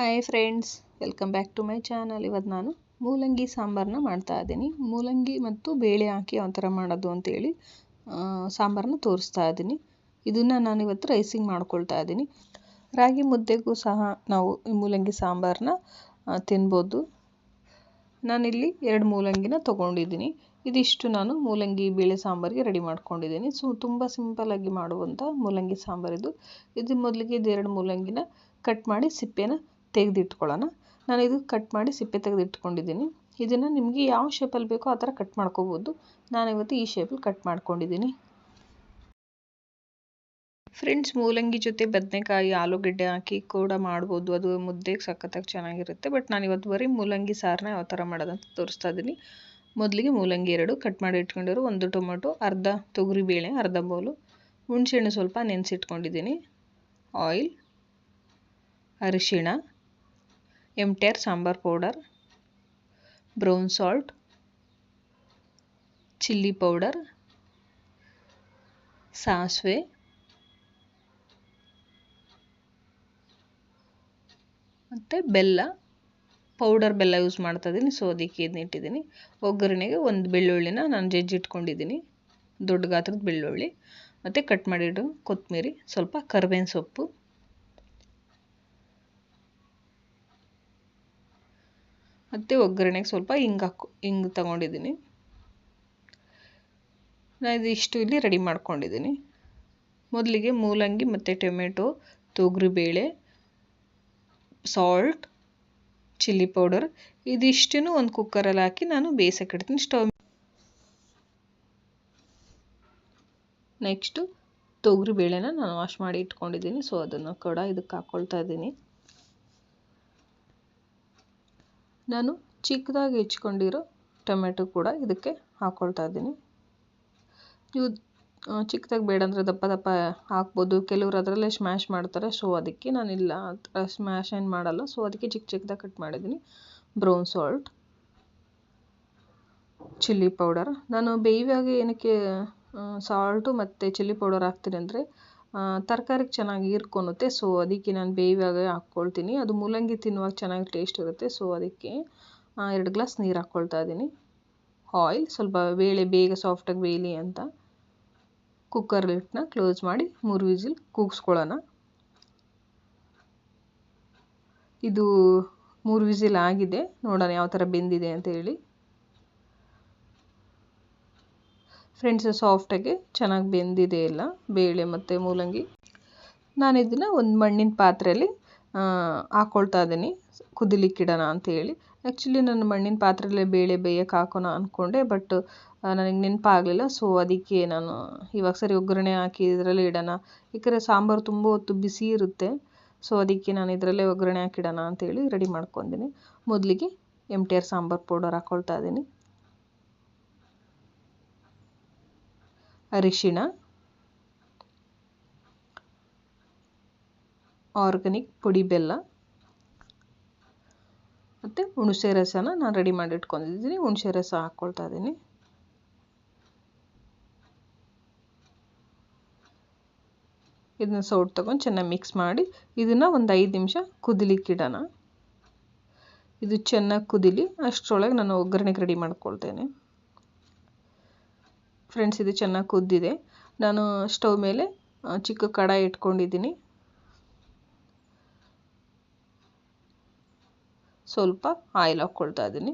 Hi friends welcome back to my channel ಇವತ್ತು ನಾನು ಮೂಲಂಗಿ ಸಾಂಬಾರನ್ನ ಮಾಡ್ತಾ ಇದ್ದೀನಿ. ಮೂಲಂಗಿ ಮತ್ತು ಬೇಳೆ ಹಾಕಿ ಯಾವ ಥರ ಮಾಡೋದು ಅಂತೇಳಿ ಸಾಂಬಾರನ್ನ ತೋರಿಸ್ತಾ ಇದ್ದೀನಿ. ಇದನ್ನು ನಾನು ಇವತ್ತು ರೈಸಿಂಗ್ ಮಾಡ್ಕೊಳ್ತಾ ಇದ್ದೀನಿ. ರಾಗಿ ಮುದ್ದೆಗೂ ಸಹ ನಾವು ಈ ಮೂಲಂಗಿ ಸಾಂಬಾರನ್ನ ತಿನ್ಬೋದು. ನಾನಿಲ್ಲಿ ಎರಡು ಮೂಲಂಗಿನ ತೊಗೊಂಡಿದ್ದೀನಿ. ಇದಿಷ್ಟು ನಾನು ಮೂಲಂಗಿ ಬೇಳೆ ಸಾಂಬಾರಿಗೆ ರೆಡಿ ಮಾಡ್ಕೊಂಡಿದ್ದೀನಿ. ಸೊ, ತುಂಬ ಸಿಂಪಲ್ಲಾಗಿ ಮಾಡುವಂಥ ಮೂಲಂಗಿ ಸಾಂಬಾರಿದು ಇದು. ಮೊದಲಿಗೆ ಇದೆರಡು ಮೂಲಂಗಿನ ಕಟ್ ಮಾಡಿ ಸಿಪ್ಪೆನ ತೆಗೆದಿಟ್ಕೊಳ್ಳೋಣ. ನಾನು ಇದು ಕಟ್ ಮಾಡಿ ಸಿಪ್ಪೆ ತೆಗೆದಿಟ್ಕೊಂಡಿದ್ದೀನಿ. ಇದನ್ನು ನಿಮಗೆ ಯಾವ ಶೇಪಲ್ಲಿ ಬೇಕೋ ಆ ಥರ ಕಟ್ ಮಾಡ್ಕೋಬೋದು. ನಾನಿವತ್ತು ಈ ಶೇಪಲ್ಲಿ ಕಟ್ ಮಾಡ್ಕೊಂಡಿದ್ದೀನಿ. ಫ್ರೆಂಡ್ಸ್ ಮೂಲಂಗಿ ಜೊತೆ ಬದನೆಕಾಯಿ, ಆಲೂಗಡ್ಡೆ ಹಾಕಿ ಕೂಡ ಮಾಡ್ಬೋದು. ಅದು ಮುದ್ದೆಗೆ ಸಖತ್ತಾಗಿ ಚೆನ್ನಾಗಿರುತ್ತೆ. ಬಟ್ ನಾನು ಇವತ್ತು ಬರೀ ಮೂಲಂಗಿ ಸಾರನ್ನ ಯಾವ ಥರ ಮಾಡೋದಂತ ತೋರಿಸ್ತಾ ಇದ್ದೀನಿ. ಮೊದಲಿಗೆ ಮೂಲಂಗಿ ಎರಡು ಕಟ್ ಮಾಡಿ ಇಟ್ಕೊಂಡಿರೋ. ಒಂದು ಟೊಮೊಟೊ, ಅರ್ಧ ತೊಗರಿಬೇಳೆ ಅರ್ಧ ಬೌಲು. ಹುಣಸೆಹಣ್ಣು ಸ್ವಲ್ಪ ನೆನೆಸಿಟ್ಕೊಂಡಿದ್ದೀನಿ. ಆಯಿಲ್ ಅರಿಶಿಣ. M T R sambar powder brown salt chilli powder ಸಾಸಿವೆ ಮತ್ತು ಬೆಲ್ಲ ಪೌಡರ್ ಬೆಲ್ಲ ಯೂಸ್ ಮಾಡ್ತಾ ಇದ್ದೀನಿ ಸೊ ಅದಕ್ಕೆ ಇದನ್ನ ಇಟ್ಟಿದ್ದೀನಿ ಒಗ್ಗರಣೆಗೆ ಒಂದು ಬೆಳ್ಳುಳ್ಳಿನ ನಾನು ಜಜ್ಜಿಟ್ಕೊಂಡಿದ್ದೀನಿ ದೊಡ್ಡ ಗಾತ್ರದ ಬೆಳ್ಳುಳ್ಳಿ. ಮತ್ತು ಕಟ್ ಮಾಡಿಡೋ ಕೊತ್ತಂಬರಿ ಸ್ವಲ್ಪ ಕರ್ಬೇವಿನ ಸೊಪ್ಪು ಮತ್ತು ಒಗ್ಗರಣೆಗೆ ಸ್ವಲ್ಪ ಹಿಂಗೆ ಹಾಕು, ಹಿಂಗೆ ತಗೊಂಡಿದ್ದೀನಿ. ನಾನು ಇದಿಷ್ಟು ಇಲ್ಲಿ ರೆಡಿ ಮಾಡ್ಕೊಂಡಿದ್ದೀನಿ. ಮೊದಲಿಗೆ ಮೂಲಂಗಿ ಮತ್ತು ಟೊಮೆಟೊ, ತೊಗರಿಬೇಳೆ, ಸಾಲ್ಟ್, ಚಿಲ್ಲಿ ಪೌಡರ್ ಇದಿಷ್ಟನ್ನು ಒಂದು ಕುಕ್ಕರಲ್ಲಿ ಹಾಕಿ ನಾನು ಬೇಯಿಸಕ್ಕೆ ಇಡ್ತೀನಿ ಸ್ಟವ್ ನೆಕ್ಸ್ಟು ತೊಗರಿ ಬೇಳೆನ ನಾನು ವಾಶ್ ಮಾಡಿ ಇಟ್ಕೊಂಡಿದ್ದೀನಿ. ಸೊ ಅದನ್ನು ಕೂಡ ಇದಕ್ಕೆ ಹಾಕ್ಕೊಳ್ತಾ ಇದ್ದೀನಿ. ನಾನು ಚಿಕ್ಕದಾಗಿ ಹೆಚ್ಕೊಂಡಿರೋ ಟೊಮೆಟೊ ಕೂಡ ಇದಕ್ಕೆ ಹಾಕ್ಕೊಳ್ತಾ ಇದ್ದೀನಿ. ನೀವು ಚಿಕ್ಕದಾಗಿ ಬೇಡ ಅಂದರೆ ದಪ್ಪ ದಪ್ಪ ಹಾಕ್ಬೋದು. ಕೆಲವರು ಅದರಲ್ಲೇ ಸ್ಮ್ಯಾಶ್ ಮಾಡ್ತಾರೆ ಸೊ ಅದಕ್ಕೆ ನಾನಿಲ್ಲ. ಸ್ಮ್ಯಾಶ್ ಏನು ಮಾಡಲ್ಲ ಸೊ ಅದಕ್ಕೆ ಚಿಕ್ಕ ಚಿಕ್ಕದಾಗಿ ಕಟ್ ಮಾಡಿದ್ದೀನಿ. ಬ್ರೌನ್ ಸಾಲ್ಟ್ ಚಿಲ್ಲಿ ಪೌಡರ್ ನಾನು ಬೇಯುವಾಗ ಏನಕ್ಕೆ ಸಾಲ್ಟು ಮತ್ತು ಚಿಲ್ಲಿ ಪೌಡರ್ ಹಾಕ್ತೀನಿ ಅಂದರೆ ತರಕಾರಿಗೆ ಚೆನ್ನಾಗಿ ಹೀರ್ಕೊಳುತ್ತೆ ಸೊ ಅದಕ್ಕೆ ನಾನು ಬೇಯುವಾಗ ಹಾಕ್ಕೊಳ್ತೀನಿ. ಅದು ಮೂಲಂಗಿ ತಿನ್ನುವಾಗ ಚೆನ್ನಾಗಿ ಟೇಸ್ಟ್ ಇರುತ್ತೆ. ಸೊ ಅದಕ್ಕೆ ಎರಡು ಗ್ಲಾಸ್ ನೀರು ಹಾಕ್ಕೊಳ್ತಾ ಇದ್ದೀನಿ. ಆಯಿಲ್ ಸ್ವಲ್ಪ ಬೇಳೆ, ಬೇಗ ಸಾಫ್ಟಾಗಿ ಬೇಯಲಿ ಅಂತ. ಕುಕ್ಕರ್ ಲಿಟ್ನ ಕ್ಲೋಸ್ ಮಾಡಿ ಮೂರು ವಿಸಿಲ್ ಕೂಗಿಸ್ಕೊಳ್ಳೋಣ. ಇದು ಮೂರು ವಿಸಿಲ್ ಆಗಿದೆ. ನೋಡೋಣ ಯಾವ ಥರ ಬೆಂದಿದೆ ಅಂತ ಹೇಳಿ. ಫ್ರೆಂಡ್ಸ್ ಸಾಫ್ಟಾಗಿ ಚೆನ್ನಾಗಿ ಬೆಂದಿದೆ ಎಲ್ಲ, ಬೇಳೆ ಮತ್ತು ಮೂಲಂಗಿ. ನಾನು ಇದನ್ನು ಒಂದು ಮಣ್ಣಿನ ಪಾತ್ರೆಯಲ್ಲಿ ಹಾಕ್ಕೊಳ್ತಾ ಇದ್ದೀನಿ ಕುದಿಲಿಕ್ಕಿಡೋಣ ಅಂತೇಳಿ ಆ್ಯಕ್ಚುಲಿ ನಾನು ಮಣ್ಣಿನ ಪಾತ್ರೆಯಲ್ಲೇ ಬೇಳೆ ಬೇಯಕ್ಕೆ ಹಾಕೋಣ ಅಂದ್ಕೊಂಡೆ ಬಟ್ ನನಗೆ ನೆನಪಾಗಲಿಲ್ಲ ಸೊ ಅದಕ್ಕೆ ನಾನು ಇವಾಗ ಸರಿ ಒಗ್ಗರಣೆ ಹಾಕಿ ಇದರಲ್ಲೇ ಇಡೋಣ. ಯಾಕಂದರೆ ಸಾಂಬಾರು ತುಂಬ ಹೊತ್ತು ಬಿಸಿ ಇರುತ್ತೆ ಸೊ ಅದಕ್ಕೆ ನಾನು ಇದರಲ್ಲೇ ಒಗ್ಗರಣೆ ಹಾಕಿಡೋಣ ಅಂತೇಳಿ ರೆಡಿ ಮಾಡ್ಕೊಂಡಿನಿ ಮೊದಲಿಗೆ ಎಂ ಟಿ ಆರ್ ಸಾಂಬಾರು ಪೌಡರ್ ಹಾಕ್ಕೊಳ್ತಾ ಇದ್ದೀನಿ. ಅರಿಶಿಣ ಆರ್ಗ್ಯಾನಿಕ್ ಪುಡಿ ಬೆಲ್ಲ, ಮತ್ತು ಹುಣಸೆ ರಸನ ನಾನು ರೆಡಿ ಮಾಡಿ ಇಟ್ಕೊಂಡಿದ್ದೀನಿ. ಹುಣಸೆ ರಸ ಹಾಕ್ಕೊಳ್ತಾ ಇದ್ದೀನಿ. ಇದನ್ನ ಸೌಟ್ ತಗೊಂಡು ಚೆನ್ನಾಗಿ ಮಿಕ್ಸ್ ಮಾಡಿ ಇದನ್ನು ಒಂದು ಐದು ನಿಮಿಷ ಕುದಿಲಿಕ್ಕಿಡೋಣ ಇದು ಚೆನ್ನಾಗಿ ಕುದಿಲಿ, ಅಷ್ಟರೊಳಗೆ ನಾನು ಒಗ್ಗರಣೆಗೆ ರೆಡಿ ಮಾಡ್ಕೊಳ್ತೇನೆ. ಫ್ರೆಂಡ್ಸ್ ಇದು ಚೆನ್ನಾಗಿ ಕುದ್ದಿದೆ. ನಾನು ಸ್ಟವ್ ಮೇಲೆ ಚಿಕ್ಕ ಕಡಾಯಿ ಇಟ್ಕೊಂಡಿದ್ದೀನಿ. ಸ್ವಲ್ಪ ಆಯಿಲ್ ಹಾಕ್ಕೊಳ್ತಾ ಇದ್ದೀನಿ.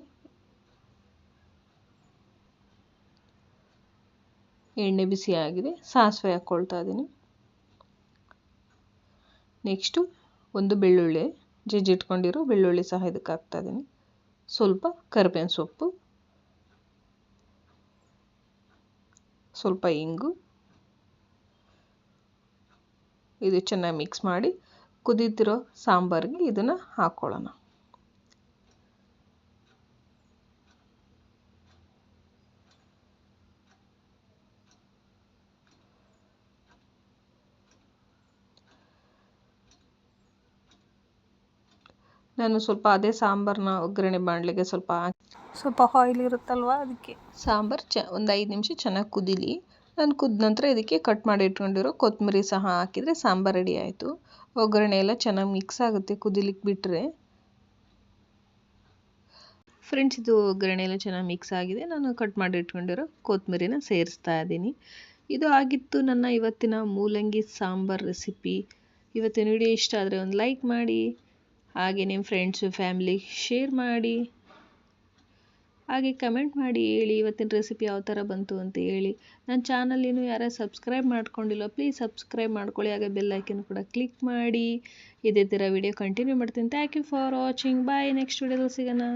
ಎಣ್ಣೆ ಬಿಸಿ ಆಗಿದೆ, ಸಾಸಿವೆ ಹಾಕ್ಕೊಳ್ತಾ ಇದ್ದೀನಿ. ನೆಕ್ಸ್ಟು ಒಂದು ಬೆಳ್ಳುಳ್ಳಿ, ಜಜ್ಜಿಟ್ಕೊಂಡಿರೋ ಬೆಳ್ಳುಳ್ಳಿ ಸಹ ಇದಕ್ಕೆ ಹಾಕ್ತಾ ಇದ್ದೀನಿ. ಸ್ವಲ್ಪ ಕರ್ಬೇವಿನ ಸೊಪ್ಪು. ಸ್ವಲ್ಪ ಇಂಗು. ಇದು ಚೆನ್ನಾಗಿ ಮಿಕ್ಸ್ ಮಾಡಿ ಕುದೀತಿರೋ ಸಾಂಬಾರಿಗೆ ಇದನ್ನು ಹಾಕ್ಕೊಳ್ಳೋಣ ನಾನು ಸ್ವಲ್ಪ ಅದೇ ಸಾಂಬಾರನ್ನ ಒಗ್ಗರಣೆ ಬಾಣಲೆಗೆ ಸ್ವಲ್ಪ ಹಾಕಿ ಸ್ವಲ್ಪ ಆಯಿಲ್ ಇರುತ್ತಲ್ವ ಅದಕ್ಕೆ ಸಾಂಬಾರು ಚ, ಒಂದು ಐದು ನಿಮಿಷ ಚೆನ್ನಾಗಿ ಕುದೀಲಿ. ನಾನು ಕುದ ನಂತರ ಇದಕ್ಕೆ ಕಟ್ ಮಾಡಿ ಇಟ್ಕೊಂಡಿರೋ ಕೊತ್ತಂಬರಿ ಸಹ ಹಾಕಿದರೆ ಸಾಂಬಾರು ರೆಡಿ ಆಯಿತು. ಒಗ್ಗರಣೆ ಎಲ್ಲ ಚೆನ್ನಾಗಿ ಮಿಕ್ಸ್ ಆಗುತ್ತೆ ಕುದಿಲಿಕ್ಕೆ ಬಿಟ್ಟರೆ ಫ್ರೆಂಡ್ಸ್ ಇದು ಒಗ್ಗರಣೆ ಎಲ್ಲ ಚೆನ್ನಾಗಿ ಮಿಕ್ಸ್ ಆಗಿದೆ. ನಾನು ಕಟ್ ಮಾಡಿ ಇಟ್ಕೊಂಡಿರೋ ಕೊತ್ತಂಬರಿನ ಸೇರಿಸ್ತಾ ಇದ್ದೀನಿ. ಇದು ಆಗಿತ್ತು ನನ್ನ ಇವತ್ತಿನ ಮೂಲಂಗಿ ಸಾಂಬಾರ್ ರೆಸಿಪಿ ಇವತ್ತಿನ ವಿಡಿಯೋ ಇಷ್ಟ ಆದರೆ ಒಂದು ಲೈಕ್ ಮಾಡಿ. ಹಾಗೆ ನಿಮ್ಮ ಫ್ರೆಂಡ್ಸು ಫ್ಯಾಮಿಲಿ ಶೇರ್ ಮಾಡಿ. ಹಾಗೆ ಕಮೆಂಟ್ ಮಾಡಿ ಹೇಳಿ ಇವತ್ತಿನ ರೆಸಿಪಿ ಯಾವ ಥರ ಬಂತು ಅಂತ ಹೇಳಿ. ನನ್ನ ಚಾನಲ್ ಇನ್ನೂ ಯಾರು ಸಬ್ಸ್ಕ್ರೈಬ್ ಮಾಡ್ಕೊಂಡಿಲ್ಲ, ಪ್ಲೀಸ್ ಸಬ್ಸ್ಕ್ರೈಬ್ ಮಾಡ್ಕೊಳ್ಳಿ. ಹಾಗೆ ಬೆಲ್ ಐಕನ್ ಕೂಡ ಕ್ಲಿಕ್ ಮಾಡಿ. ಇದೇ ಥರ ವಿಡಿಯೋ ಕಂಟಿನ್ಯೂ ಮಾಡ್ತೀನಿ. Thank you for watching bye next ವಿಡಿಯೋದಲ್ಲಿ ಸಿಗೋಣ.